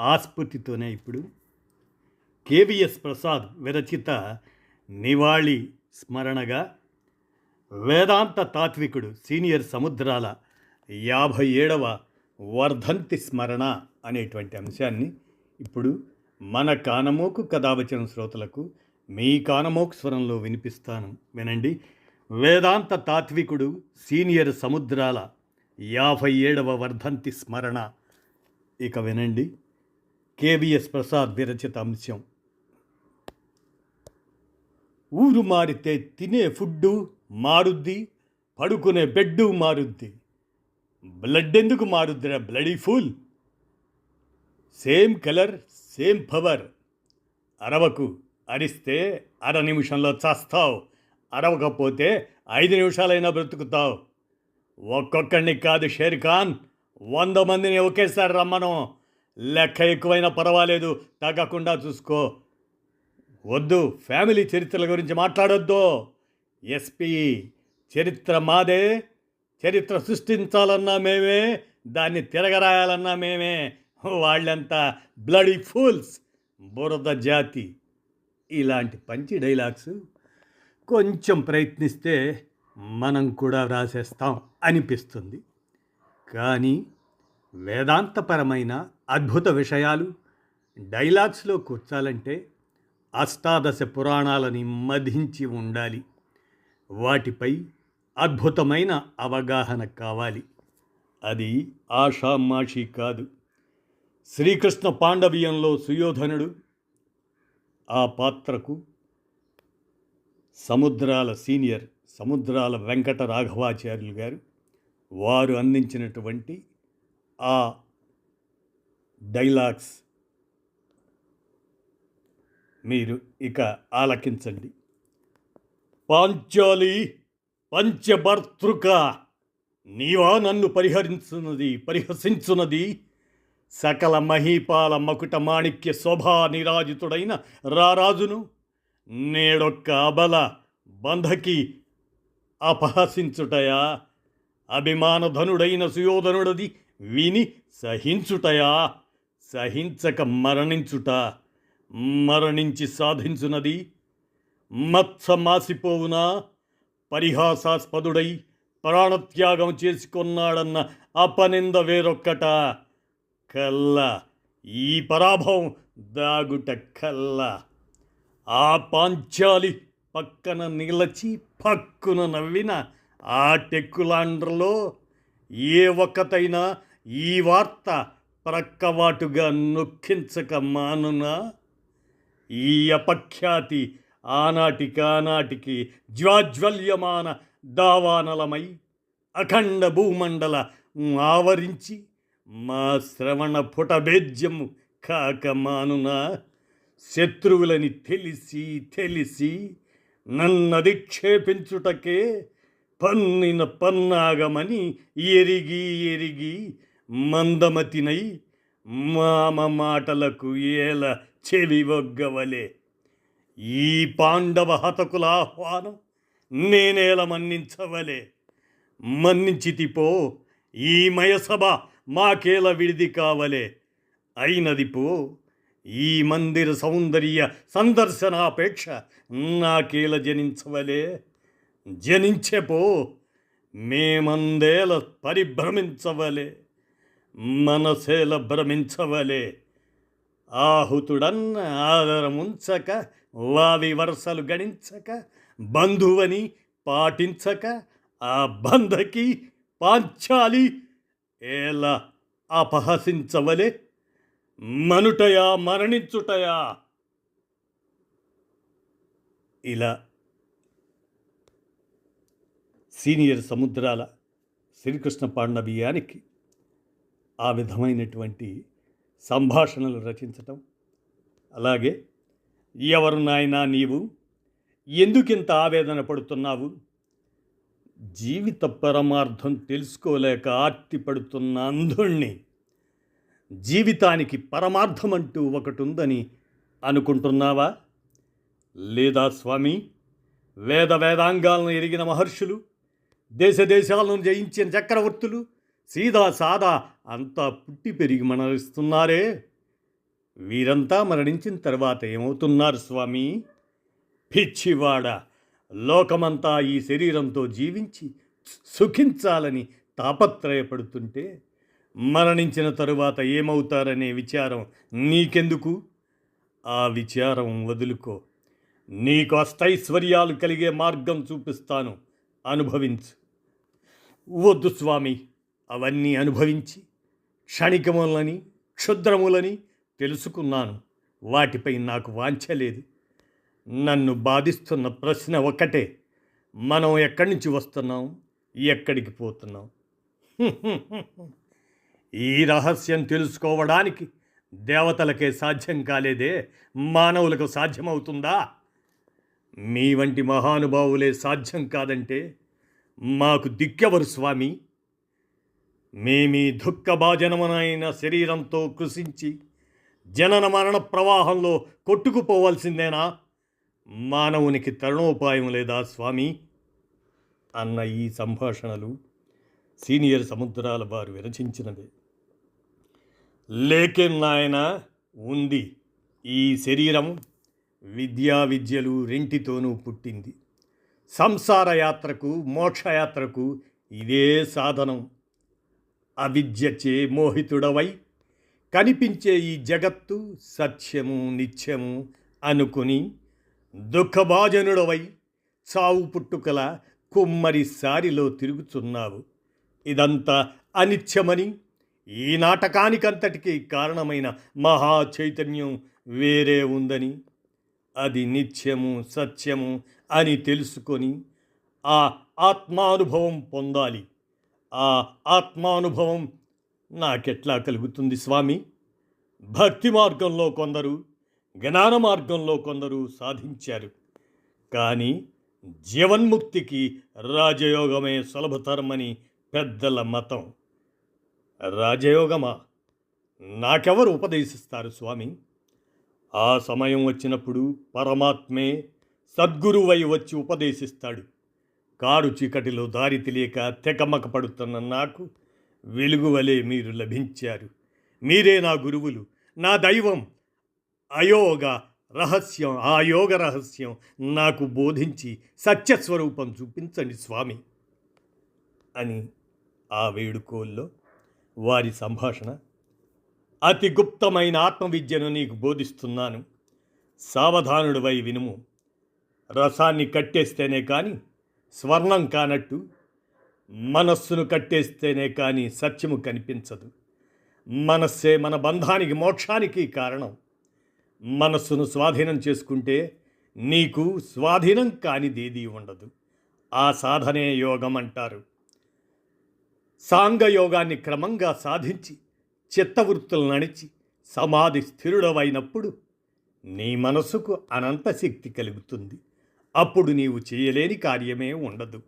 ఆస్ఫూర్తితోనే ఇప్పుడు. కేవిఎస్ ప్రసాద్ విరచిత నివాళి స్మరణగా వేదాంత తాత్వికుడు సీనియర్ సముద్రాల యాభై ఏడవ వర్ధంతి స్మరణ అనేటువంటి అంశాన్ని ఇప్పుడు మన కానమోకు కథావచన శ్రోతలకు మీ కానమోకు స్వరంలో వినిపిస్తాను. వినండి. వేదాంత తాత్వికుడు సీనియర్ సముద్రాల యాభై ఏడవ వర్ధంతి స్మరణ. ఇక వినండి. కేవిఎస్ ప్రసాద్ విరచిత అంశం. ఊరు మారితే తినే ఫుడ్డు మారుద్ది పడుకునే బెడ్డు మారుద్ది. బ్లడ్ ఎందుకు మారుద్దిరా bloody full? Same colour same power. అరవకు అరిస్తే అర నిమిషంలో చస్తావు. అరవకపోతే ఐదు నిమిషాలైనా బ్రతుకుతావు. ఒక్కొక్కడిని కాదు షేర్ ఖాన్ వంద మందిని ఒకేసారి రమ్మను. లెక్క ఎక్కువైనా పర్వాలేదు. తగ్గకుండా చూసుకో. వద్దు. ఫ్యామిలీ చరిత్రల గురించి మాట్లాడొద్దు. ఎస్పీ చరిత్ర మాదే. చరిత్ర సృష్టించాలన్నా మేమే. దాన్ని తిరగరాయాలన్నా మేమే. వాళ్ళంతా బ్లడీ ఫూల్స్. బురద జాతి. ఇలాంటి పంచి డైలాగ్స్ కొంచెం ప్రయత్నిస్తే మనం కూడా రాసేస్తాం అనిపిస్తుంది. కానీ వేదాంతపరమైన అద్భుత విషయాలు. డైలాగ్స్లో కూర్చాలంటే అష్టాదశ పురాణాలని మధించి ఉండాలి. వాటిపై అద్భుతమైన అవగాహన కావాలి. అది ఆషామాషి కాదు. శ్రీకృష్ణ పాండవీయంలో సుయోధనుడు ఆ పాత్రకు సముద్రాల సీనియర్ సముద్రాల వెంకట రాఘవాచార్యులు గారు వారు అందించినటువంటి ఆ డైలాగ్స్. మీరు ఇక ఆలకించండి. పాంచాలి పంచభర్తృక నీవా నన్ను పరిహరించున్నది పరిహసించున్నది సకల మహీపాల మకుట మాణిక్య శోభా నిరాజితుడైన రారాజును నేడొక్క అబల బంధకి అపహసించుటయా? అభిమానధనుడైన సుయోధనుడది విని సహించుటయా? సహించక మరణించుట మరణించి సాధించునది. మత్స మాసిపోవునా పరిహాసాస్పదుడై ప్రాణత్యాగం చేసుకున్నాడన్న అపనింద వేరొక్కట కల్ల. ఈ పరాభవం దాగుట కల్ల. ఆ పాంచాలి పక్కన నిలచి పక్కున నవ్విన ఆ టెక్కులాండ్రలో ఏ ఒక్కతైనా ఈ వార్త ప్రక్కవాటుగా నొక్కించక మానునా? ఈ అపఖ్యాతి ఆనాటికానాటికి జ్వాజ్వల్యమాన దావానలమై అఖండ భూమండల ఆవరించి మా శ్రవణ పుటభేద్యము కాక మానునా? శత్రువులని తెలిసి తెలిసి నన్నధిక్షేపించుటకే పన్నిన పన్నాగమని ఎరిగి ఎరిగి మందమతినై మామ మాటలకు ఏల చెవి ఒగ్గవలే. ఈ పాండవ హతకుల ఆహ్వానం నేనేల మన్నించవలే. మన్నించితిపో ఈ మయసభ మాకేల విడిది కావలే. అయినది పో ఈ మందిర సౌందర్య సందర్శనాపేక్ష నాకేల జనించవలే. జనించెపో మేమందేల పరిభ్రమించవలే. మనసేల భ్రమించవలే. ఆహుతుడన్న ఆదరముంచక వావి వరసలు గణించక బంధువని పాటించక ఆ బంధకి పాంచాలి ఎలా అపహసించవలే. మనుటయా మరణించుటయా? ఇలా సీనియర్ సముద్రాల శ్రీకృష్ణ పాండవీయానికి ఆ విధమైనటువంటి సంభాషణలు రచించటం. అలాగే ఎవరు నాయనా నీవు? ఎందుకింత ఆవేదన పడుతున్నావు? జీవిత పరమార్థం తెలుసుకోలేక ఆర్తి పడుతున్న అంధుణ్ణి. జీవితానికి పరమార్థం అంటూ ఒకటి ఉందని అనుకుంటున్నావా? లేదా స్వామి వేద వేదాంగాలను ఎరిగిన మహర్షులు దేశ దేశాలను జయించిన చక్రవర్తులు సీదా సాదా అంతా పుట్టి పెరిగి మరణిస్తున్నారే. వీరంతా మరణించిన తర్వాత ఏమవుతున్నారు స్వామి? పిచ్చివాడ లోకమంతా ఈ శరీరంతో జీవించి సుఖించాలని తాపత్రయపడుతుంటే మరణించిన తరువాత ఏమవుతారనే విచారం నీకెందుకు? ఆ విచారం వదులుకో. నీకు అష్టైశ్వర్యాలు కలిగే మార్గం చూపిస్తాను. అనుభవించు. వద్దు స్వామి. అవన్నీ అనుభవించి క్షణికములని క్షుద్రములని తెలుసుకున్నాను. వాటిపై నాకు వాంఛ లేదు. నన్ను బాధిస్తున్న ప్రశ్న ఒకటే మనం ఎక్కడి నుంచి వస్తున్నాం? ఎక్కడికి పోతున్నాం? ఈ రహస్యం తెలుసుకోవడానికి దేవతలకే సాధ్యం కాలేదే? మానవులకు సాధ్యమవుతుందా? మీ వంటి మహానుభావులే సాధ్యం కాదంటే మాకు దిక్కెవరు స్వామి? మేమీ దుఃఖభాజనమునైన శరీరంతో కృషించి జనన మరణ ప్రవాహంలో కొట్టుకుపోవాల్సిందేనా? మానవునికి తరుణోపాయం లేదా స్వామి? అన్న ఈ సంభాషణలు సీనియర్ సముద్రాల వారు విరచించినవే. లేకెన్ నాయన ఉంది. ఈ శరీరం విద్యా విద్యలు రెంటితోనూ పుట్టింది. సంసార యాత్రకు మోక్షయాత్రకు ఇదే సాధనం. అవిద్యచే మోహితుడవై కనిపించే ఈ జగత్తు సత్యము నిత్యము అనుకుని దుఃఖభాజనుడవై చావు పుట్టుకల కుమ్మరి సారిలో తిరుగుతున్నావు ఇదంతా అనిత్యమని ఈ నాటకానికంతటికీ కారణమైన మహా చైతన్యం వేరే ఉందని అది నిత్యము సత్యము అని తెలుసుకొని ఆ ఆత్మానుభవం పొందాలి. ఆ ఆత్మానుభవం నాకెట్లా కలుగుతుంది స్వామి? భక్తి మార్గంలో కొందరు జ్ఞాన మార్గంలో కొందరు సాధించారు. కానీ జీవన్ముక్తికి రాజయోగమే సులభతరమని పెద్దల మతం. రాజయోగమా? నాకెవరు ఉపదేశిస్తారు స్వామి? ఆ సమయం వచ్చినప్పుడు పరమాత్మే సద్గురువై వచ్చి ఉపదేశిస్తాడు. కారు చీకటిలో దారి తెలియక తెకమక పడుతున్న నాకు వెలుగువలే మీరు లభించారు. మీరే నా గురువులు నా దైవం. అయోగ రహస్యం ఆ యోగ రహస్యం నాకు బోధించి సత్యస్వరూపం చూపించండి స్వామి అని ఆ వేడుకోల్లో వారి సంభాషణ అతి గుప్తమైన ఆత్మవిద్యను నీకు బోధిస్తున్నాను. సావధానుడివై వినుము. రసాన్ని కట్టేస్తేనే కానీ స్వర్ణం కానట్టు మనస్సును కట్టేస్తేనే కానీ సత్యము కనిపించదు. మనస్సే మన బంధానికి మోక్షానికి కారణం. మనస్సును స్వాధీనం చేసుకుంటే నీకు స్వాధీనం కానిదేది ఉండదు. ఆ సాధనే యోగం అంటారు. సాంగయోగాన్ని క్రమంగా సాధించి చిత్తవృత్తులు నడిచి సమాధి స్థిరుడవైనప్పుడు నీ మనసుకు అనంత శక్తి కలుగుతుంది. అప్పుడు నీవు చేయలేని కార్యమే ఉండదు.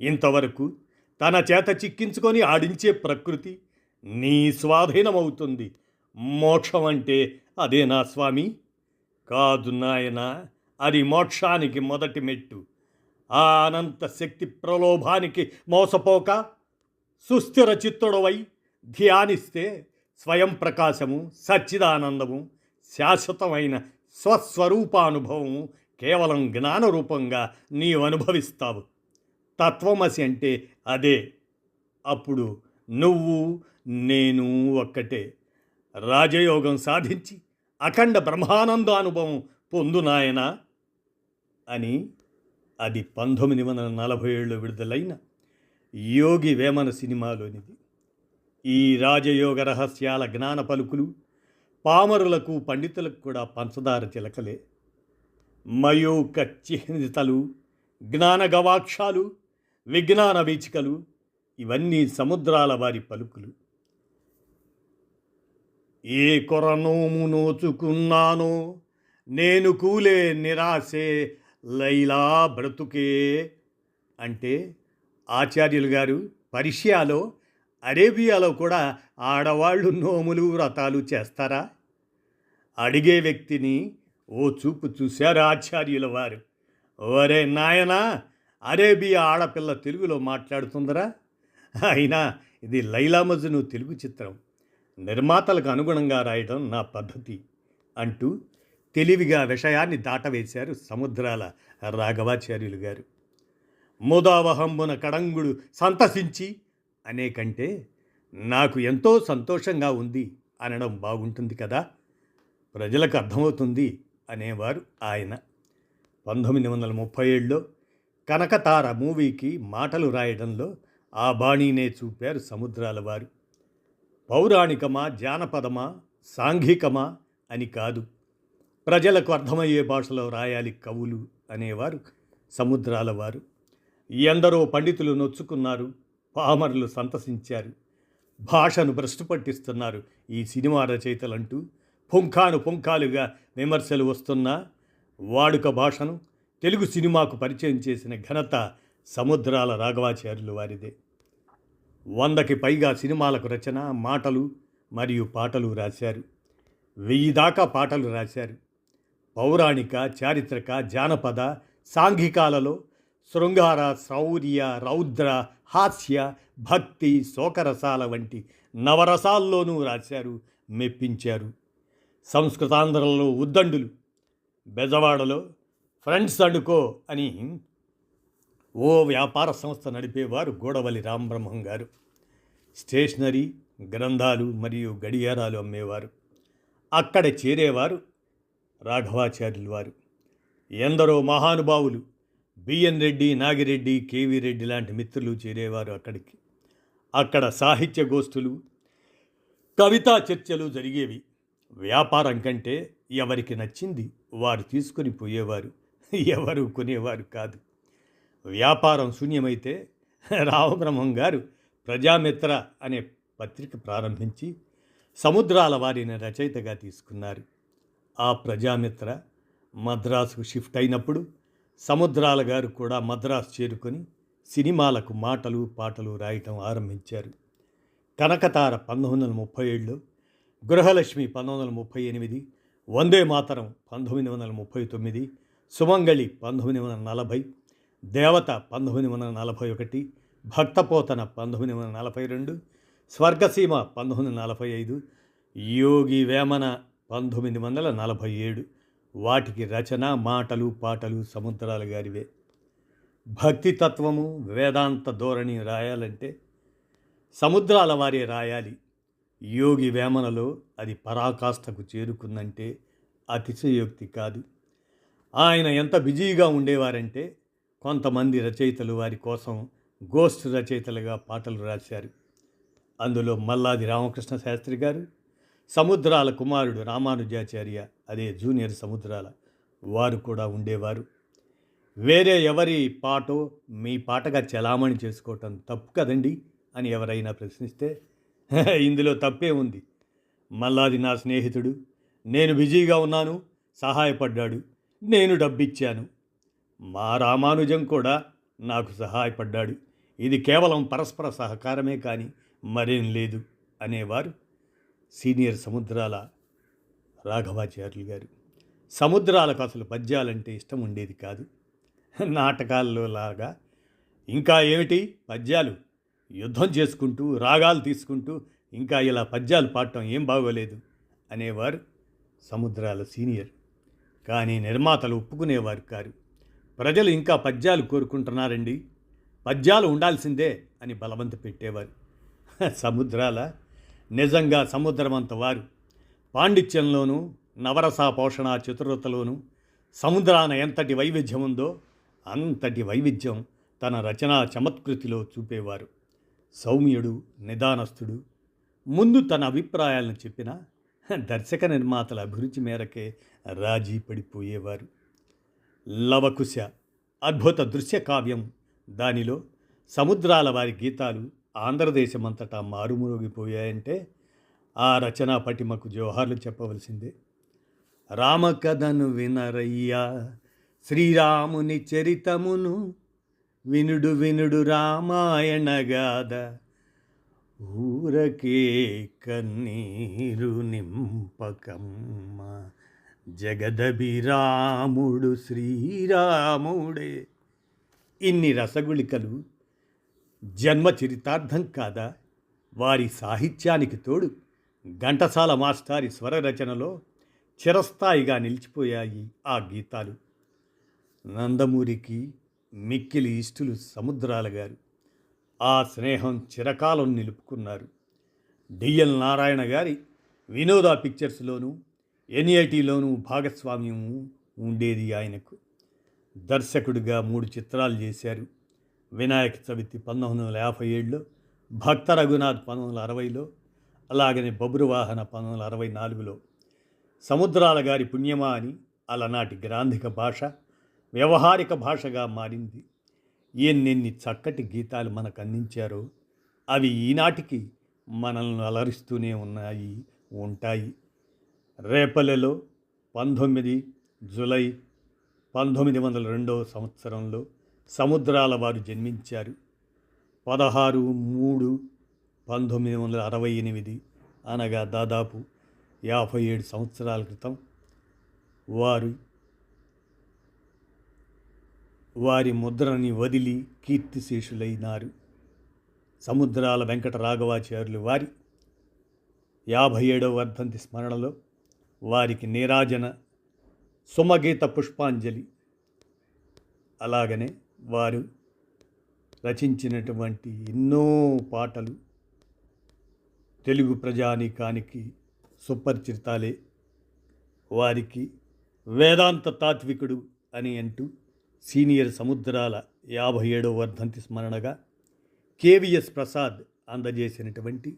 ఇంతవరకు తన చేత చిక్కించుకొని ఆడించే ప్రకృతి నీ స్వాధీనమవుతుంది. మోక్షం అంటే అదే నా స్వామి? కాదు నాయన అది మోక్షానికి మొదటి మెట్టు. ఆ అనంత శక్తి ప్రలోభానికి మోసపోక సుస్థిర చిత్తుడవై ధ్యానిస్తే స్వయం ప్రకాశము సచ్చిదానందము శాశ్వతమైన స్వస్వరూపానుభవము కేవలం జ్ఞానరూపంగా నీవు అనుభవిస్తావు తత్వమసి అంటే అదే. అప్పుడు నువ్వు నేను ఒక్కటే. రాజయోగం సాధించి అఖండ బ్రహ్మానందానుభవం పొందు నాయనా అని అది పంతొమ్మిది వందల నలభై ఏళ్ళు విడుదలైన యోగి వేమన సినిమాలోనిది. ఈ రాజయోగ రహస్యాల జ్ఞాన పలుకులు పామరులకు పండితులకు కూడా పంచదార చిలకలే. మయూక చిహ్నితలు జ్ఞాన గవాక్షాలు విజ్ఞాన వీచికలు ఇవన్నీ సముద్రాల వారి పలుకులు. ఏ కొరనోము నోచుకున్నానో నేను కూలే నిరాశే లైలా బ్రతుకే అంటే ఆచార్యులు గారు పరిషియాలో అరేబియాలో కూడా ఆడవాళ్ళు నోములు వ్రతాలు చేస్తారా? అడిగే వ్యక్తిని ఓ చూపు చూశారు ఆచార్యుల వారు. ఒరే నాయనా అరేబియా ఆడపిల్ల తెలుగులో మాట్లాడుతుందరా. అయినా ఇది లైలా మజ్ను తెలుగు చిత్రం. నిర్మాతలకు అనుగుణంగా రాయడం నా పద్ధతి అంటూ తెలివిగా విషయాన్ని దాటవేశారు సముద్రాల రాఘవాచార్యులు గారు. ముదావహంబున కడంగుడు సంతసించి అనే కంటే నాకు ఎంతో సంతోషంగా ఉంది అనడం బాగుంటుంది కదా. ప్రజలకు అర్థమవుతుంది అనేవారు ఆయన. పంతొమ్మిది వందల ముప్పై ఏడులో కనకతార మూవీకి మాటలు రాయడంలో ఆ బాణీనే చూపారు సముద్రాల వారు పౌరాణికమా జానపదమా సాంఘికమా అని కాదు. ప్రజలకు అర్థమయ్యే భాషలో రాయాలి కవులు అనేవారు సముద్రాల వారు ఎందరో పండితులు నొచ్చుకున్నారు పామరులు సంతసించారు భాషను భ్రష్టు పట్టిస్తున్నారు ఈ సినిమా రచయితలంటూ పుంఖాను పుంఖాలుగా విమర్శలు వస్తున్నా వాడుక భాషను తెలుగు సినిమాకు పరిచయం చేసిన ఘనత సముద్రాల రాఘవాచార్యులు వారిదే. వందకి పైగా సినిమాలకు రచన మాటలు మరియు పాటలు రాశారు. వెయ్యి దాకా పాటలు రాశారు. పౌరాణిక చారిత్రక జానపద సాంఘికాలలో శృంగార శౌర్య రౌద్ర హాస్య భక్తి శోకరసాల వంటి నవరసాల్లోనూ రాశారు మెప్పించారు. సంస్కృతాంధ్రలో ఉద్దండులు బెజవాడలో ఫ్రెండ్స్ అనుకో అని ఓ వ్యాపార సంస్థ నడిపేవారు గోడవల్లి రామబ్రహ్మం గారు. స్టేషనరీ గ్రంథాలు మరియు గడియారాలు అమ్మేవారు. అక్కడ చేరేవారు రాఘవాచార్యులు వారు. ఎందరో మహానుభావులు బిఎన్ రెడ్డి నాగిరెడ్డి కేవీ రెడ్డి లాంటి మిత్రులు చేరేవారు అక్కడికి. అక్కడ సాహిత్య గోష్ఠులు కవితా చర్చలు జరిగేవి. వ్యాపారం కంటే ఎవరికి నచ్చింది వారు తీసుకొని పోయేవారు. ఎవరు కొనేవారు కాదు. వ్యాపారం శూన్యమైతే రామబ్రహ్మం గారు ప్రజామిత్ర అనే పత్రిక ప్రారంభించి సముద్రాల వారిని రచయితగా తీసుకున్నారు. ఆ ప్రజామిత్ర మద్రాసుకు షిఫ్ట్ అయినప్పుడు సముద్రాల గారు కూడా మద్రాసు చేరుకొని సినిమాలకు మాటలు పాటలు రాయటం ఆరంభించారు. కనకతార పంతొమ్మిది వందల ముప్పై ఏడులో గృహలక్ష్మి పంతొమ్మిది వందల ముప్పై ఎనిమిది వందే మాతరం పంతొమ్మిది వందల ముప్పై తొమ్మిది సుమంగళి పంతొమ్మిది వందల నలభై దేవత పంతొమ్మిది వందల నలభై ఒకటి భక్తపోతన పంతొమ్మిది వందల నలభై రెండు స్వర్గసీమ పంతొమ్మిది వందల నలభై ఐదు యోగి వేమన పంతొమ్మిది వందల నలభై ఏడు. వాటికి రచన మాటలు పాటలు సముద్రాలు గారివే. భక్తి తత్వము వేదాంత ధోరణి రాయాలంటే సముద్రాల వారే రాయాలి. యోగి వేమనలో అది పరాకాష్ఠకు చేరుకుందంటే అతిశయోక్తి కాదు. ఆయన ఎంత బిజీగా ఉండేవారంటే కొంతమంది రచయితలు వారి కోసం గోస్ట్ రచయితలుగా పాటలు రాశారు. అందులో మల్లాది రామకృష్ణ శాస్త్రి గారు సముద్రాల కుమారుడు రామానుజాచార్య అదే జూనియర్ సముద్రాల వారు కూడా ఉండేవారు. వేరే ఎవరి పాటో మీ పాటగా చలామణి చేసుకోవటం తప్పు కదండి అని ఎవరైనా ప్రశ్నిస్తే ఇందులో తప్పే ఉంది. మల్లాది నా స్నేహితుడు నేను బిజీగా ఉన్నాను సహాయపడ్డాడు నేను డబ్బిచ్చాను. మా రామానుజం కూడా నాకు సహాయపడ్డాడు. ఇది కేవలం పరస్పర సహకారమే కానీ మరేం లేదు అనేవారు సీనియర్ సముద్రాల రాఘవాచార్యులు గారు. సముద్రాలకు అసలు పద్యాలంటే ఇష్టం ఉండేది కాదు. నాటకాల్లో లాగా. ఇంకా ఏమిటి? పద్యాలు. యుద్ధం చేసుకుంటూ రాగాలు తీసుకుంటూ ఇంకా ఇలా పద్యాలు పాడటం ఏం బాగోలేదు అనేవారు సముద్రాల సీనియర్. కానీ నిర్మాతలు ఒప్పుకునేవారు కారు. ప్రజలు ఇంకా పద్యాలు కోరుకుంటున్నారండి. పద్యాలు ఉండాల్సిందే అని బలవంత పెట్టేవారు. సముద్రాల నిజంగా సముద్రమంత వారు. పాండిత్యంలోనూ నవరస పోషణ చతురతలోనూ సముద్రాన ఎంతటి వైవిధ్యం ఉందో అంతటి వైవిధ్యం తన రచనా చమత్కృతిలో చూపేవారు. సౌమ్యుడు నిదానస్తుడు ముందు తన అభిప్రాయాలను చెప్పిన దర్శక నిర్మాతల అభిరుచి మేరకే రాజీ పడిపోయేవారు. లవకుశ అద్భుత దృశ్య కావ్యం. దానిలో సముద్రాల వారి గీతాలు ఆంధ్రదేశమంతటా మారుమూగిపోయాయంటే ఆ రచనా పటిమకు జోహార్లు చెప్పవలసిందే. రామకథను వినరయ్యా శ్రీరాముని చరితమును వినుడు వినుడు రామాయణ గాథ. ఊరకే కన్నీరు నింపకమ్మ. జగదభిరాముడు శ్రీరాముడే. ఇన్ని రసగుళికలు జన్మ చరితార్థం కాదా? వారి సాహిత్యానికి తోడు ఘంటసాల మాస్టారి స్వర రచనలో చిరస్థాయిగా నిలిచిపోయాయి ఆ గీతాలు. నందమూరికి మిక్కిలి ఇష్టులు సముద్రాల గారు. ఆ స్నేహం చిరకాలం నిలుపుకున్నారు. డిఎల్ నారాయణ గారి వినోద పిక్చర్స్లోనూ ఎన్ఐటీలోనూ భాగస్వామ్యం ఉండేది ఆయనకు. దర్శకుడిగా మూడు చిత్రాలు చేశారు. వినాయక చవితి పంతొమ్మిది వందల యాభై ఏడులో భక్త రఘునాథ్ పంతొమ్మిది వందల అరవైలో అలాగనే బబ్రువాహన పంతొమ్మిది వందల అరవై నాలుగులో. సముద్రాల గారి పుణ్యమా అని అలనాటి గ్రాంధిక భాష వ్యవహారిక భాషగా మారింది. ఎన్నెన్ని చక్కటి గీతాలు మనకు అందించారో అవి ఈనాటికి మనల్ని అలరిస్తూనే ఉన్నాయి ఉంటాయి. రేపల్లెలో పంతొమ్మిది జులై పంతొమ్మిది వందల రెండవ సంవత్సరంలో సముద్రాల వారు జన్మించారు. పదహారు మూడు పంతొమ్మిది వందల అరవై ఎనిమిది అనగా దాదాపు యాభై ఏడు సంవత్సరాల క్రితం వారు వారి ముద్రని వదిలి కీర్తిశేషులైనారు. సముద్రాల వెంకట రాఘవాచార్యులు వారి యాభై ఏడవ వర్ధంతి స్మరణలో వారికి నీరాజన సుమగీత పుష్పాంజలి. అలాగనే వారు రచించినటువంటి ఎన్నో పాటలు తెలుగు ప్రజానీకానికి సుపరిచితాలే. వారికి వేదాంత తాత్వికుడు అని అంటూ సీనియర్ సముద్రాల యాభై ఏడవ వర్ధంతి స్మరణగా కేవిఎస్ ప్రసాద్ అందజేసినటువంటి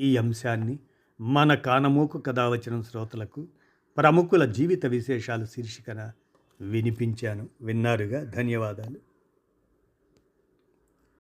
ఈ అంశాన్ని మన కానమోకు కథావచనం శ్రోతలకు ప్రముఖుల జీవిత విశేషాలు శీర్షికన వినిపించాను. విన్నారుగా? ధన్యవాదాలు.